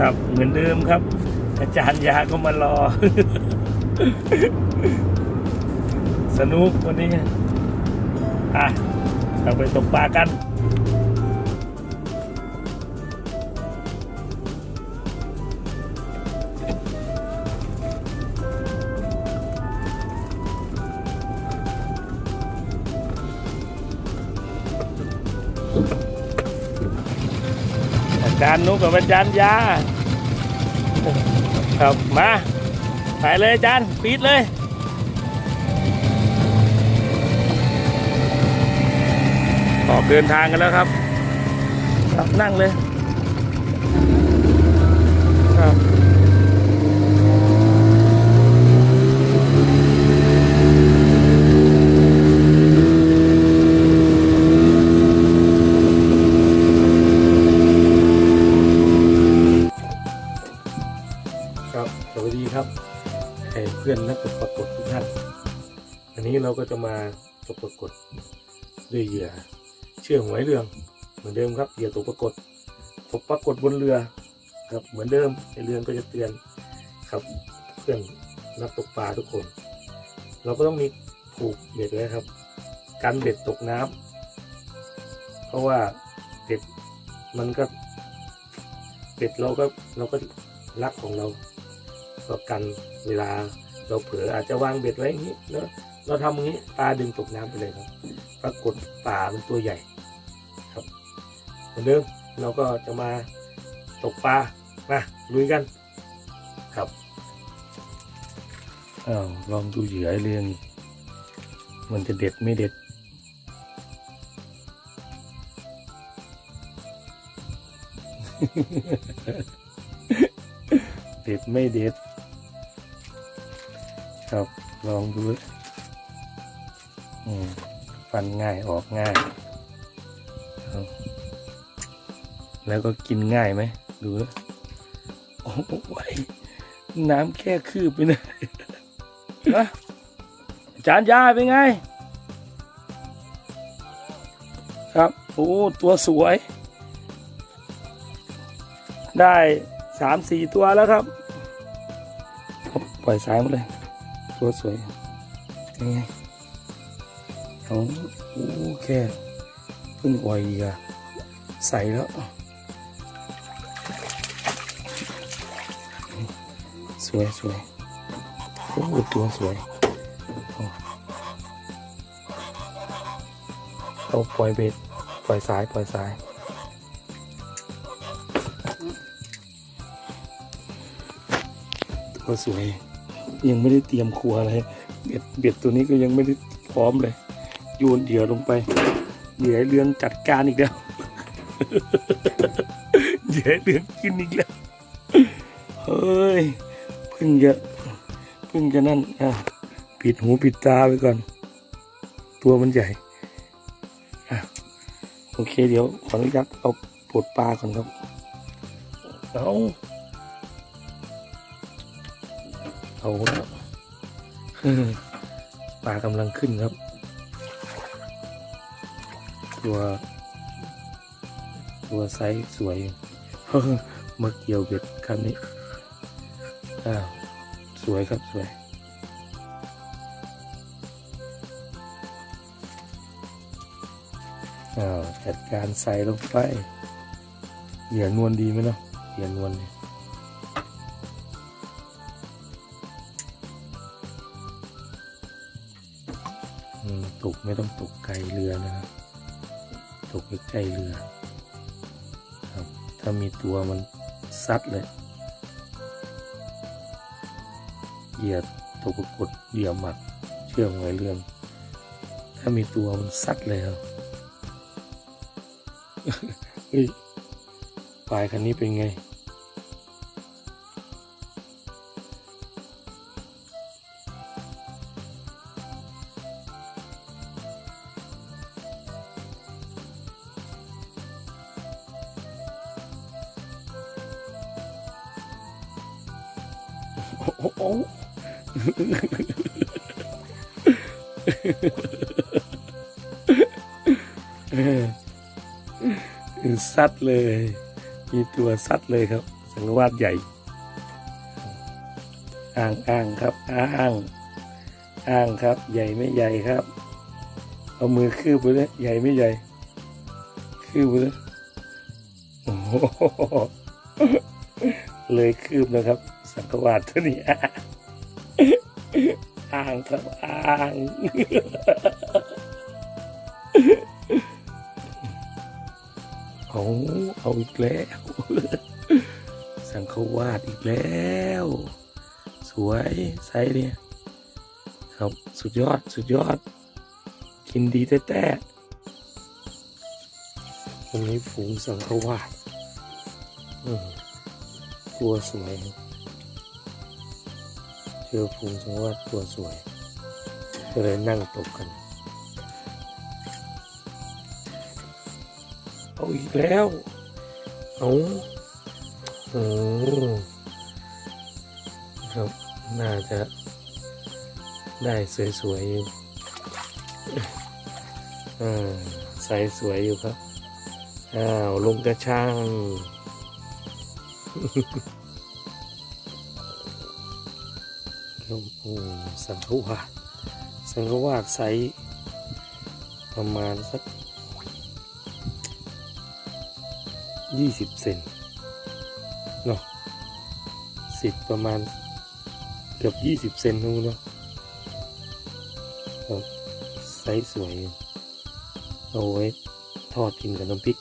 ครับ เหมือนเดิมครับ อาจารย์ยาก็มารอ สนุกวันนี้ อะเราไปตกปลากัน จารย์นุกกับอาจารย์ยาครับมาไปเลยอาจารย์ปีดเลยออกเดินทางกันแล้วครับครับนั่งเลยครับ สวัสดีครับให้เพื่อนนักตกปรากฏทุกท่าน อันนี้เราก็จะมาตกปรากฏด้วยเหยื่อเชื่อหวยเรืองเหมือนเดิมครับเหยื่อตกปรากฏตกปรากฏบนเรือครับเหมือนเดิมในเรือก็จะเตือนครับเพื่อนนักตกปลาทุกคน เราก็ต้องมีผูกเบ็ดไว้ครับกันเบ็ดตกน้ำเพราะว่าเบ็ดมันก็เบ็ดเราก็เราก็รักของเรา ก็กันเวลาเราเผลออาจจะวางเบ็ดไว้อย่างนี้แล้วเราทำอย่างนี้ปลาดึงตกน้ำไปเลยครับ ปรากฏป่าเป็นตัวใหญ่ครับเหมือนเดิมเราก็จะมาตกปลามาลุยกันครับอ้าวลองดูเหยื่อเรื่องมันจะเด็ดไม่เด็ดเด็ดไม่เด็ด ครับลองดูอืมฟันง่ายออกง่ายครับแล้วก็กินง่ายไหม ดูนะโอ้ยน้ำแค่คืบไปนะนะอาจารย์ยาเป็นไง ครับ โอ้ ตัวสวย ได้สามสี่ตัวแล้วครับ ปล่อยสายหมาเลย ตัวสวยเป็นไงเอาโอ้แค่เพิ่งอ่อยอะใส่แล้ว สวยสวยโอ้ตัวสวยเอาเอาปล่อยเบ็ดปล่อยสายปล่อยสายตัวสวย ยังไม่ได้เตรียมครัวอะไรเบ็ดเบ็ดตัวนี้ก็ยังไม่ได้พร้อมเลย โยนเหยื่อลงไปเหยื่อเรืองจัดการอีกแล้วเหยื่อเรืองกินอีกแล้วเฮ้ยพิ่งจะพิ่งจะนั่นอะปิดหูปิดตาไปก่อน ตัวมันใหญ่อะโอเคเดี๋ยวขออนุญาตเอาปลดปลาก่อนครับเอา เอาแล้วปลากำลังขึ้นครับ ตัว ตัวไซส์สวยมาเกี่ยวเบ็ดครั้งนี้อ้าวสวยครับสวยอ้าวจัดการใส่ลงไปเหยื่อนวลดีไหมเนาะเหยื่อนวลเนี่ย ตกไม่ต้องตกไกลเรือนะครับตกใกล้เรือครับถ้ามีตัวมันซัดเลยเหยียดตกกฏเหยี่ยมหมัดเชื่อมไว้เรื่อง ถ้ามีตัวมันซัดเลยครับเฮ้ยปลายคันนี้เป็นไง โอ้โหเออซัดเลย มีตัวซัดเลยครับ สังวาสใหญ่อ้างอ้างครับอ้างอ้างครับ ใหญ่ไม่ใหญ่ครับ เอามือคืบไปเลยใหญ่ไม่ใหญ่ คืบไปเลยโอ้โหเลยคืบนะครับ สังฆวาสตัวนี้อ้างครับอ้างเอาเอาอีกแล้ว สังฆวาสอีกแล้ว สวยไซส์เนี่ยครับสุดยอดสุดยอด กินดีแท้ๆวันนี้ฝูงสังฆวาสอืมตัวสวย เจอฝูงสังฆวาตัวสวย ก็เลยนั่งตกกัน เอาอีกแล้ว เอาโอ้ครับ น่าจะได้สวยๆอยู่าใส่สวยอยู่ครับ อ้าว ลงกระช่าง ครับโอ้สังฆวาสสังฆวาสไซส์ประมาณสักยี่สิบเซนเนาะสิบประมาณเกือบยี่สิบเซนนู้นเนาะไซส์สวย เอาไว้ทอดกินกับน้ำพริก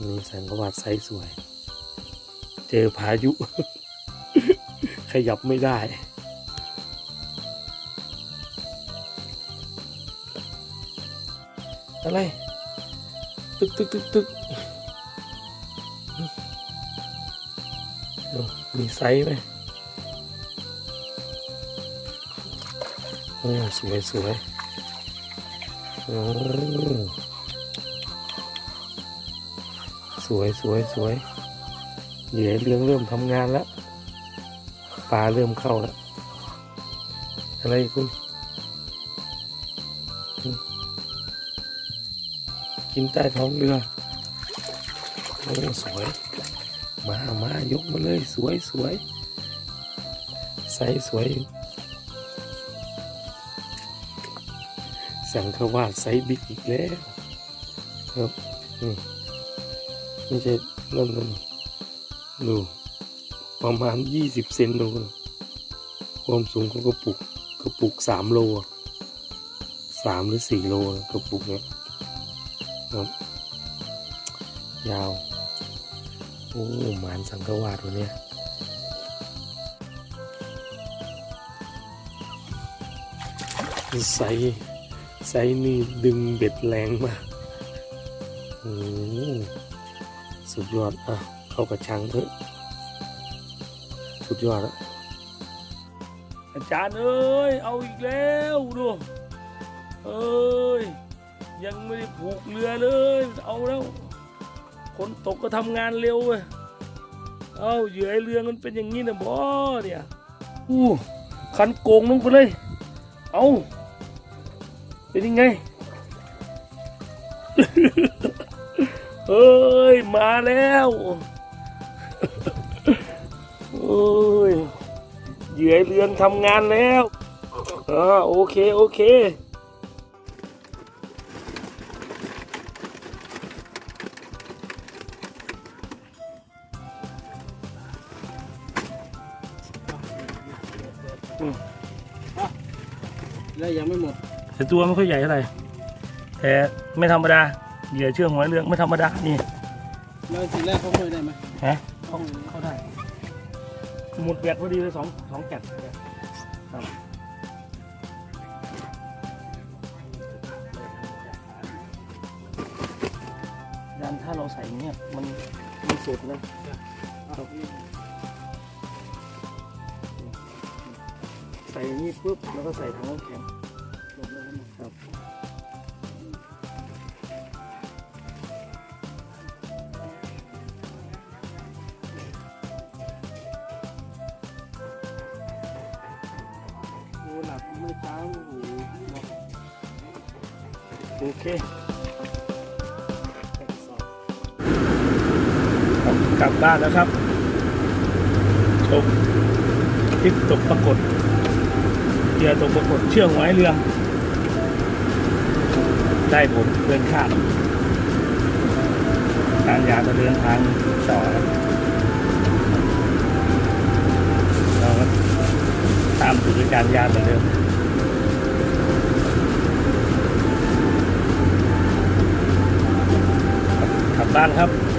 นี่แสงกวาดไซส์สวย เจอพายุ ขยับไม่ได้ อะไร ตึกตึกตึกตึกมีไซส์ไหมโอ้สวยสวยสวยสวยสวยเหยื่อเรื่องเริ่มทำงานแล้ว ปลาเริ่มเข้าแล้ว อะไรคุณ กินใต้ท้องเรือ โอ้สวย มามายกมาเลยสวยสวยใสสวยอยู่สังขวาสไซส์บิ๊กอีกแล้วครับนี่ไม่ใช่นั่นนั่นดู ประมาณยี่สิบเซนดูนะความสูงของกระปุกกระปุกสามโลอะสามหรือสี่โลกระปุกเนี้ยครับยาว โอ้หมานสังกวาดวันเนี้ยไซส์ไซส์นี่ดึงเบ็ดแรงมากโอ้สุดยอดอะเข้ากระชังเถอะ สุดยอดอะอาจารย์เอ้ย เอาอีกแล้วดูเอ้ย ยังไม่ได้ผูกเรือเลย เอาแล้ว คนตกก็ทำงานเร็วเว้ยเอาเหยื่อไอเรือมันเป็นอย่างนี้นะบอเนี่ยอู้คันโกงลงไปเลย เอาเป็นยังไงเอ้ย มาแล้ว ยเหยื่อไอ้เรืองทำงานแล้วอ่าโอเค โอเคแล้วยังไม่หมด แต่ตัวไม่ค่อยใหญ่เท่าไหร่แต่ไม่ธรรมดาเหยื่อเชื่องหอยเรืองไม่ธรรมดานี่แล้วทีแรกเขาเคยได้ไหมฮะเข้าเข้าได้ หมดแบตพอดีเลยสองสองแกะครับยันถ้าเราใส่เนี้ยมันมันสุดเลยใส่นี้ปุ๊บแล้วก็ใส่ถังน้ำแข็ง หลับไม่เช้าโอ้โหหลับโอเคกลับบ้านแล้วครับชมคลิปตกปรากฏเหยื่อตกปรากฏเชื่องไว้เรือได้ผมเดินข้ามการยาจะเดินทางต่อแล้วเราก็ ตามสู่การยาเหมือนเดิมกลับบ้านครับ